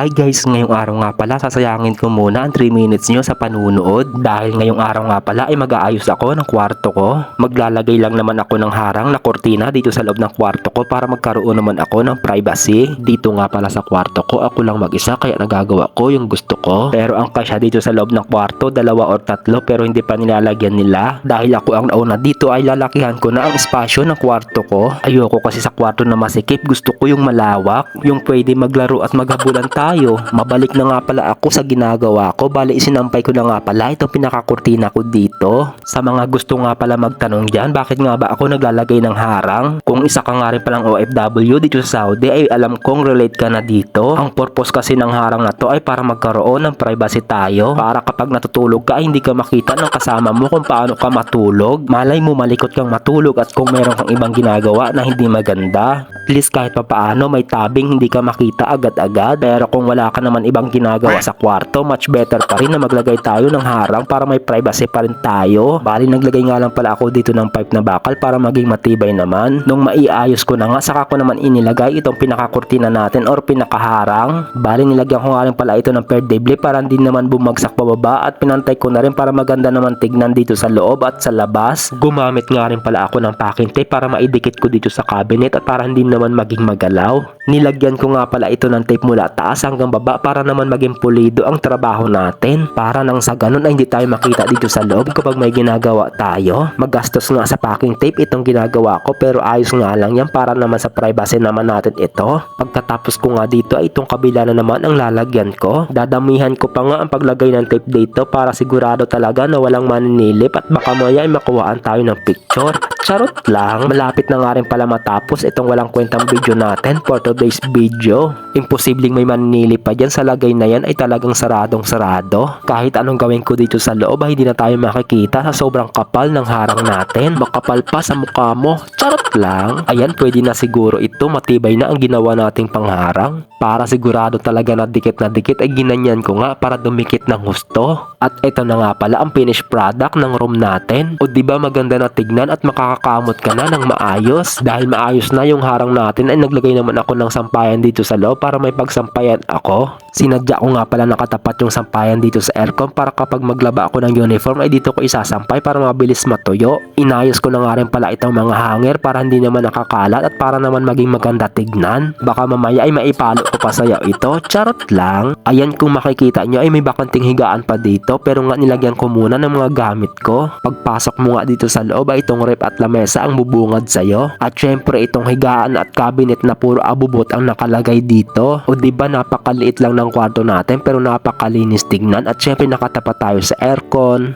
Hi guys, ngayong araw nga pala sasayangin ko muna ang 3 minutes nyo sa panunood dahil ngayong araw nga pala ay mag-aayos ako ng kwarto ko. Maglalagay lang naman ako ng harang na kortina dito sa loob ng kwarto ko para magkaroon naman ako ng privacy. Dito nga pala sa kwarto ko ako lang mag-isa kaya nagagawa ko yung gusto ko. Pero ang kasya dito sa loob ng kwarto dalawa or tatlo pero hindi pa nilalagyan nila. Dahil ako ang nauna dito ay lalakihan ko na ang espasyo ng kwarto ko. Ayoko kasi sa kwarto na masikip gusto ko yung malawak, yung pwede maglaro at maghabulan tayo. Mabalik na nga pala ako sa ginagawa ko. Bali isinampay ko na nga pala itong pinakakurtina ko dito. Sa mga gusto nga pala magtanong dyan, bakit nga ba ako naglalagay ng harang? Kung isa ka nga rin palang OFW dito sa Saudi ay alam kong relate ka na dito. Ang purpose kasi ng harang na to ay para magkaroon ng privacy tayo. Para kapag natutulog ka ay hindi ka makita ng kasama mo kung paano ka matulog. Malay mo malikot kang matulog at kung meron kang ibang ginagawa na hindi maganda. At least kahit pa paano may tabing hindi ka makita agad-agad. Pero kung wala ka naman ibang ginagawa sa kwarto, much better pa rin na maglagay tayo ng harang para may privacy pa rin tayo. Bali naglagay nga lang pala ako dito ng pipe na bakal para maging matibay naman. Nung maiayos ko na nga, saka ko naman inilagay itong pinakakurtina natin or pinakaharang. Bali nilagyan ko nga rin pala ito ng perdable para hindi naman bumagsak pababa at pinantay ko na rin para maganda naman tignan dito sa loob at sa labas. Gumamit nga rin pala ako ng packing tape para maidikit ko dito sa cabinet at para hindi naman maging magalaw. Nilagyan ko nga pala ito ng tape mula taas hanggang baba para naman maging pulido ang trabaho natin. Para nang sa ganun ay hindi tayo makita dito sa loob kapag may ginagawa tayo. Magastos nga sa packing tape itong ginagawa ko pero ayos nga lang yan para naman sa privacy naman natin ito. Pagkatapos ko nga dito ay itong kabila na naman ang lalagyan ko. Dadamihan ko pa nga ang paglagay ng tape dito para sigurado talaga na walang maninilip at baka maya ay makuhaan tayo ng picture. Charot lang, malapit na nga rin pala matapos itong walang kwentang video natin for today's video. Imposibleng may maninilip pa dyan sa lagay na yan ay talagang saradong sarado. Kahit anong gawin ko dito sa loob ay hindi na tayo makikita sa sobrang kapal ng harang natin. Makapal pa sa mukha mo. Charot lang. Ayan, pwede na siguro ito. Matibay na ang ginawa nating pangharang. Para sigurado talaga na dikit na dikit ay ginanyan ko nga para dumikit ng husto. At ito na nga pala ang finished product ng room natin. O ba maganda na tignan at makakakamot ka na ng maayos? Dahil maayos na yung harang natin ay naglagay naman ako ng sampayan dito sa loob para may pagsampayan ako. Sinadya ko nga pala nakatapat yung sampayan dito sa aircon para kapag maglaba ako ng uniform ay dito ko isasampay para mabilis matuyo. Inayos ko na nga rin pala itong mga hanger para hindi naman nakakalat at para naman maging maganda tignan. Baka mamaya ay maipalo ko pa sa'yo ito. Charot lang. Ayan kung makikita nyo ay may bakanting higaan pa dito pero nga nilagyan ko muna ng mga gamit ko. Pagpasok mo nga dito sa loob ay itong rep at lamesa ang bubungad sa'yo. At syempre itong higaan at cabinet na puro abubot ang nakalagay dito. O ba napakaliit lang ng kwarto natin pero napakalinis tignan at syempre nakatapat tayo sa aircon.